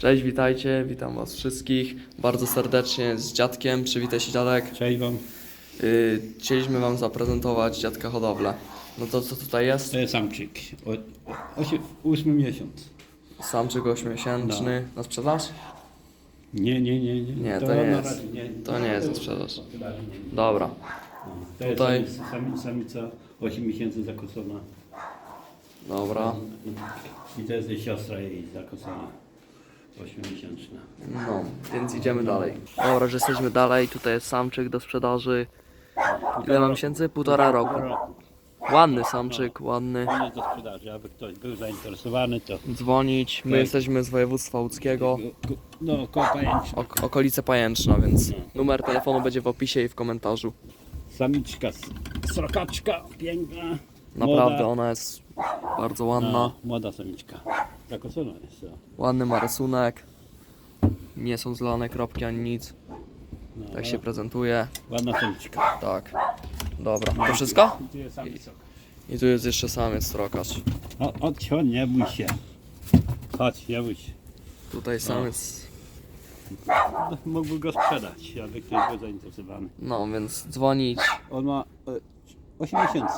Cześć, witajcie, witam was wszystkich bardzo serdecznie z dziadkiem. Przywitaj się dziadek. Cześć wam. Yy, chcieliśmy wam zaprezentować dziadka hodowlę. No to co tutaj jest? To jest samczyk. O, o, osie- ósmy miesiąc. Samczyk ośmiomiesięczny na sprzedaż? Nie, nie, nie. Nie, Nie, to na nie jest. razie nie. To nie jest na sprzedaż. Razie nie. Dobra. No, To jest Tutaj- samica, sami- samica 8 miesięcy zakosona. Dobra. I to jest jej siostra jej zakosona. 8-miesięczna. No, więc idziemy dalej. Dobra, że jesteśmy dalej. Tutaj jest samczyk do sprzedaży. Ile ma miesięcy? Półtora roku. Ładny samczyk, ładny. On jest do sprzedaży, aby ktoś był zainteresowany, to Dzwonić. My Tak. jesteśmy z województwa łódzkiego. No, koło pajęczna. Ok okolice Pajęczna, więc numer telefonu będzie w opisie i w komentarzu. Samiczka, s- srokaczka, piękna. Naprawdę młoda. ona jest bardzo ładna. No, młoda samiczka. Zakosona jest. No. Ładny ma rysunek. Nie są zlane kropki ani nic. No, Tak się prezentuje. Ładna samiczka. Tak. Dobra. To wszystko? Tu jest. I tu jest jeszcze samiec strokacz. O, chodź, chodź, nie bój się. Chodź, nie bój się. Tutaj samiec. No, Mógłby go sprzedać, aby ktoś był zainteresowany. No więc dzwonić. On ma e, 8 miesięcy.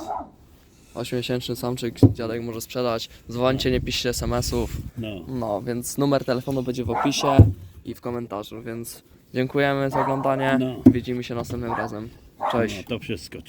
8-miesięczny samczyk dziadek może sprzedać. Dzwońcie, nie piszcie SMS-ów. No. No, więc numer telefonu będzie w opisie i w komentarzu, więc dziękujemy za oglądanie. No. Widzimy się następnym razem. Cześć. no to wszystko.